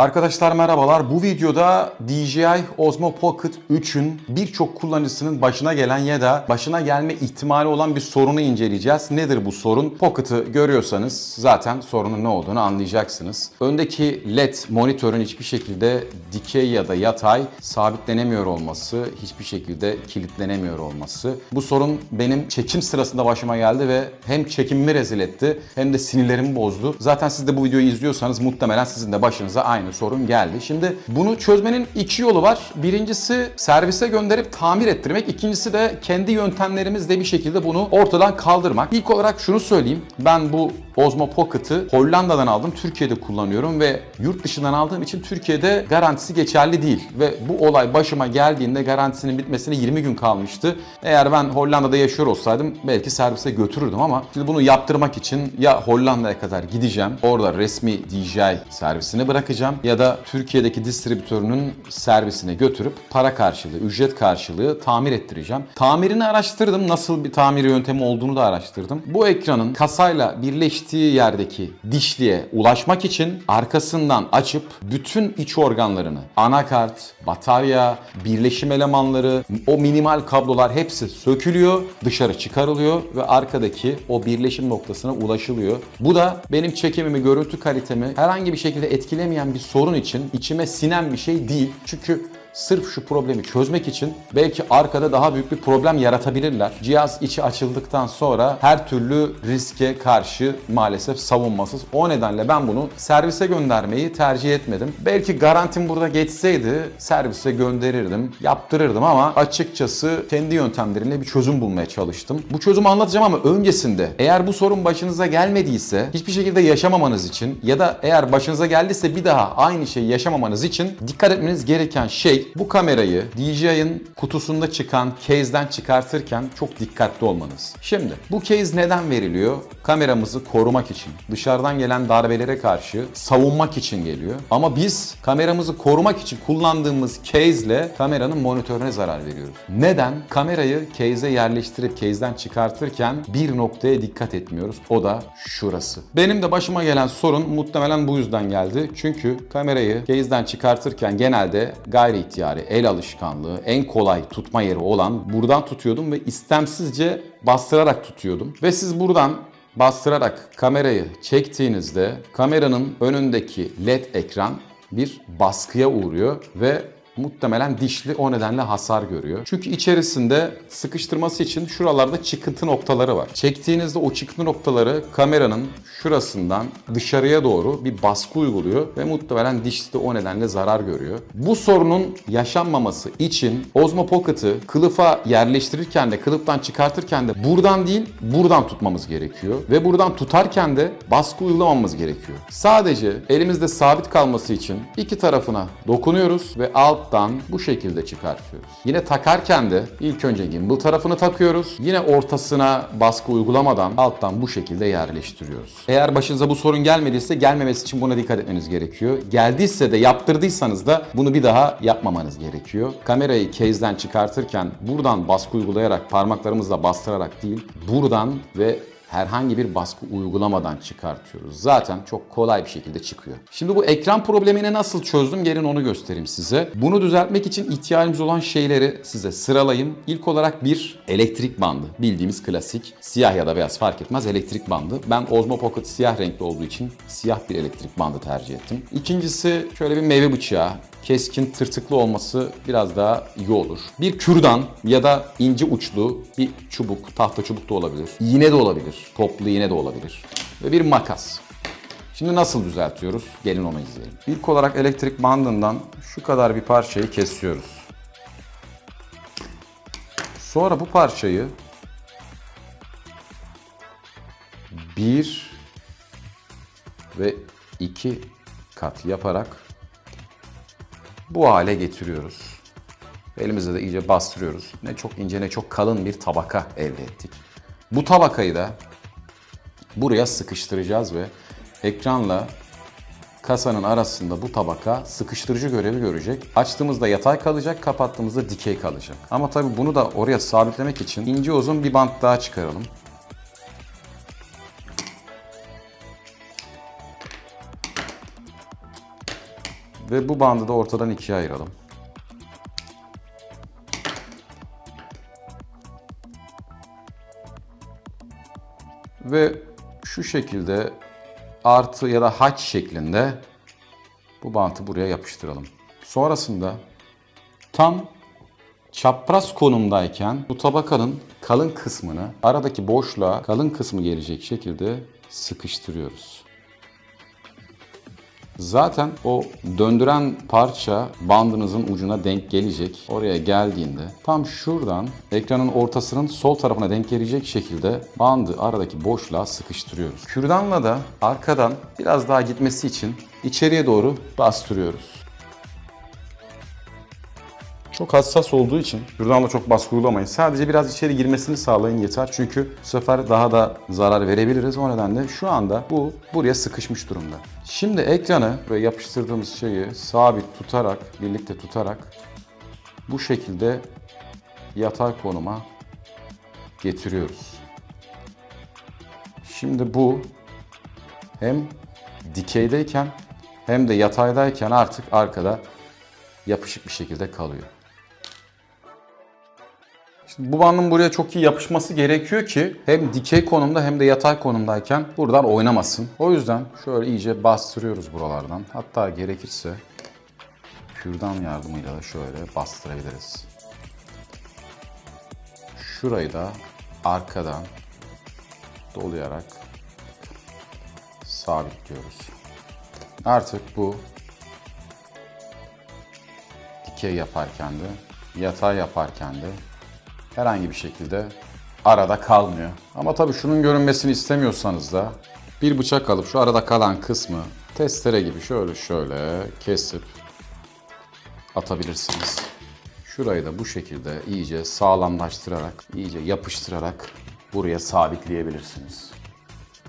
Arkadaşlar merhabalar. Bu videoda DJI Osmo Pocket 3'ün birçok kullanıcısının başına gelen ya da başına gelme ihtimali olan bir sorunu inceleyeceğiz. Nedir bu sorun? Pocket'ı görüyorsanız zaten sorunun ne olduğunu anlayacaksınız. Öndeki LED monitörün hiçbir şekilde dikey ya da yatay sabitlenemiyor olması, hiçbir şekilde kilitlenemiyor olması. Bu sorun benim çekim sırasında başıma geldi ve hem çekimimi rezil etti hem de sinirlerimi bozdu. Zaten siz de bu videoyu izliyorsanız muhtemelen sizin de başınıza aynı sorun geldi. Şimdi bunu çözmenin iki yolu var. Birincisi servise gönderip tamir ettirmek. İkincisi de kendi yöntemlerimizle bir şekilde bunu ortadan kaldırmak. İlk olarak şunu söyleyeyim. Ben bu Osmo Pocket'ı Hollanda'dan aldım. Türkiye'de kullanıyorum ve yurt dışından aldığım için Türkiye'de garantisi geçerli değil. Ve bu olay başıma geldiğinde garantisinin bitmesine 20 gün kalmıştı. Eğer ben Hollanda'da yaşıyor olsaydım belki servise götürürdüm ama şimdi bunu yaptırmak için ya Hollanda'ya kadar gideceğim. Orada resmi DJI servisini bırakacağım ya da Türkiye'deki distribütörünün servisine götürüp para karşılığı, ücret karşılığı tamir ettireceğim. Tamirini araştırdım. Nasıl bir tamir yöntemi olduğunu da araştırdım. Bu ekranın kasayla birleştiği yerdeki dişliğe ulaşmak için arkasından açıp bütün iç organlarını, anakart, batarya, birleşim elemanları, o minimal kablolar hepsi sökülüyor, dışarı çıkarılıyor ve arkadaki o birleşim noktasına ulaşılıyor. Bu da benim çekimimi, görüntü kalitemi herhangi bir şekilde etkilemeyen bir sorun için içime sinen bir şey değil. Çünkü Sırf şu problemi çözmek için belki arkada daha büyük bir problem yaratabilirler. Cihaz içi açıldıktan sonra her türlü riske karşı maalesef savunmasız. O nedenle ben bunu servise göndermeyi tercih etmedim. Belki garantim burada geçseydi servise gönderirdim, yaptırırdım ama açıkçası kendi yöntemlerimle bir çözüm bulmaya çalıştım. Bu çözümü anlatacağım ama öncesinde eğer bu sorun başınıza gelmediyse hiçbir şekilde yaşamamanız için ya da eğer başınıza geldiyse bir daha aynı şeyi yaşamamanız için dikkat etmeniz gereken şey bu kamerayı DJI'ın kutusunda çıkan case'den çıkartırken çok dikkatli olmanız. Şimdi bu case neden veriliyor? Kameramızı korumak için, dışarıdan gelen darbelere karşı savunmak için geliyor. Ama biz kameramızı korumak için kullandığımız case ile kameranın monitörüne zarar veriyoruz. Neden? Kamerayı case'e yerleştirip case'den çıkartırken bir noktaya dikkat etmiyoruz. O da şurası. Benim de başıma gelen sorun muhtemelen bu yüzden geldi. Çünkü kamerayı case'den çıkartırken genelde gayri ihtiyari, el alışkanlığı, en kolay tutma yeri olan buradan tutuyordum ve istemsizce bastırarak tutuyordum. Ve siz buradan bastırarak kamerayı çektiğinizde kameranın önündeki led ekran bir baskıya uğruyor ve muhtemelen dişli o nedenle hasar görüyor. Çünkü içerisinde sıkıştırması için şuralarda çıkıntı noktaları var. Çektiğinizde o çıkıntı noktaları kameranın şurasından dışarıya doğru bir baskı uyguluyor ve muhtemelen dişli de o nedenle zarar görüyor. Bu sorunun yaşanmaması için Osmo Pocket'ı kılıfa yerleştirirken de kılıftan çıkartırken de buradan değil buradan tutmamız gerekiyor. Ve buradan tutarken de baskı uygulamamız gerekiyor. Sadece elimizde sabit kalması için iki tarafına dokunuyoruz ve alttan bu şekilde çıkartıyoruz. Yine takarken de ilk önce gimbal tarafını takıyoruz. Yine ortasına baskı uygulamadan alttan bu şekilde yerleştiriyoruz. Eğer başınıza bu sorun gelmediyse gelmemesi için buna dikkat etmeniz gerekiyor. Geldiyse de yaptırdıysanız da bunu bir daha yapmamanız gerekiyor. Kamerayı case'den çıkartırken buradan baskı uygulayarak parmaklarımızla bastırarak değil buradan ve herhangi bir baskı uygulamadan çıkartıyoruz. Zaten çok kolay bir şekilde çıkıyor. Şimdi bu ekran problemini nasıl çözdüm gelin onu göstereyim size. Bunu düzeltmek için ihtiyacımız olan şeyleri size sıralayayım. İlk olarak bir elektrik bandı. Bildiğimiz klasik siyah ya da beyaz fark etmez elektrik bandı. Ben Osmo Pocket siyah renkli olduğu için siyah bir elektrik bandı tercih ettim. İkincisi şöyle bir meyve bıçağı keskin tırtıklı olması biraz daha iyi olur. Bir kürdan ya da ince uçlu bir çubuk, tahta çubuk da olabilir. İğne de olabilir, toplu iğne de olabilir. Ve bir makas. Şimdi nasıl düzeltiyoruz? Gelin onu izleyelim. İlk olarak elektrik bandından şu kadar bir parçayı kesiyoruz. Sonra bu parçayı bir ve iki kat yaparak bu hale getiriyoruz. Elimizle de iyice bastırıyoruz. Ne çok ince ne çok kalın bir tabaka elde ettik. Bu tabakayı da buraya sıkıştıracağız ve ekranla kasanın arasında bu tabaka sıkıştırıcı görevi görecek. Açtığımızda yatay kalacak, kapattığımızda dikey kalacak. Ama tabii bunu da oraya sabitlemek için ince uzun bir bant daha çıkaralım. Ve bu bandı da ortadan ikiye ayıralım. Ve şu şekilde artı ya da haç şeklinde bu bantı buraya yapıştıralım. Sonrasında tam çapraz konumdayken bu tabakanın kalın kısmını aradaki boşluğa kalın kısmı gelecek şekilde sıkıştırıyoruz. Zaten o döndüren parça bandınızın ucuna denk gelecek. Oraya geldiğinde tam şuradan ekranın ortasının sol tarafına denk gelecek şekilde bandı aradaki boşluğa sıkıştırıyoruz. Kürdanla da arkadan biraz daha gitmesi için içeriye doğru bastırıyoruz. Çok hassas olduğu için kürdanla çok baskı uygulamayın. Sadece biraz içeri girmesini sağlayın yeter. Çünkü bu sefer daha da zarar verebiliriz. O nedenle şu anda bu buraya sıkışmış durumda. Şimdi ekranı ve yapıştırdığımız şeyi sabit tutarak, birlikte tutarak bu şekilde yatay konuma getiriyoruz. Şimdi bu hem dikeydeyken hem de yataydayken artık arkada yapışık bir şekilde kalıyor. Şimdi bu bandın buraya çok iyi yapışması gerekiyor ki hem dikey konumda hem de yatay konumdayken buradan oynamasın. O yüzden şöyle iyice bastırıyoruz buralardan. Hatta gerekirse kürdan yardımıyla da şöyle bastırabiliriz. Şurayı da arkadan dolayarak sabitliyoruz. Artık bu dikey yaparken de, yatay yaparken de herhangi bir şekilde arada kalmıyor. Ama tabii şunun görünmesini istemiyorsanız da bir bıçak alıp şu arada kalan kısmı testere gibi şöyle şöyle kesip atabilirsiniz. Şurayı da bu şekilde iyice sağlamlaştırarak, iyice yapıştırarak buraya sabitleyebilirsiniz.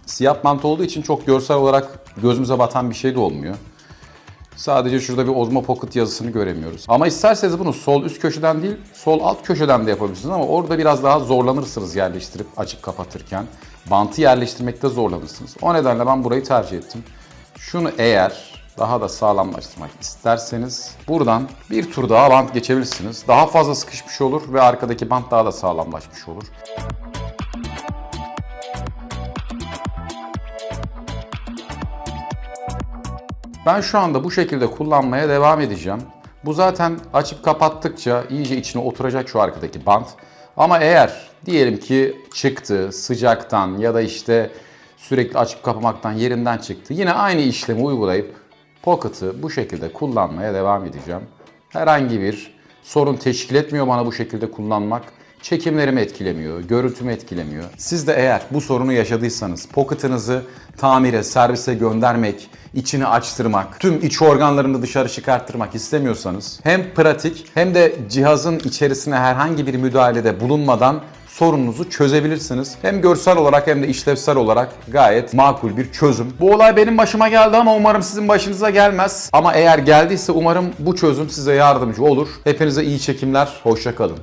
Siyah bant olduğu için çok görsel olarak gözümüze batan bir şey de olmuyor. Sadece şurada bir Ozmo Pocket yazısını göremiyoruz. Ama isterseniz bunu sol üst köşeden değil, sol alt köşeden de yapabilirsiniz ama orada biraz daha zorlanırsınız yerleştirip açıp kapatırken. Bantı yerleştirmekte zorlanırsınız. O nedenle ben burayı tercih ettim. Şunu eğer daha da sağlamlaştırmak isterseniz buradan bir tur daha bant geçebilirsiniz. Daha fazla sıkışmış olur ve arkadaki bant daha da sağlamlaşmış olur. Ben şu anda bu şekilde kullanmaya devam edeceğim. Bu zaten açıp kapattıkça iyice içine oturacak şu arkadaki bant. Ama eğer diyelim ki çıktı sıcaktan ya da işte sürekli açıp kapamaktan yerinden çıktı. Yine aynı işlemi uygulayıp Pocket'ı bu şekilde kullanmaya devam edeceğim. Herhangi bir sorun teşkil etmiyor bana bu şekilde kullanmak. Çekimlerimi etkilemiyor, görüntümü etkilemiyor. Siz de eğer bu sorunu yaşadıysanız Pocket'ınızı tamire, servise göndermek, içini açtırmak, tüm iç organlarını dışarı çıkarttırmak istemiyorsanız hem pratik hem de cihazın içerisine herhangi bir müdahalede bulunmadan sorununuzu çözebilirsiniz. Hem görsel olarak hem de işlevsel olarak gayet makul bir çözüm. Bu olay benim başıma geldi ama umarım sizin başınıza gelmez. Ama eğer geldiyse umarım bu çözüm size yardımcı olur. Hepinize iyi çekimler, hoşça kalın.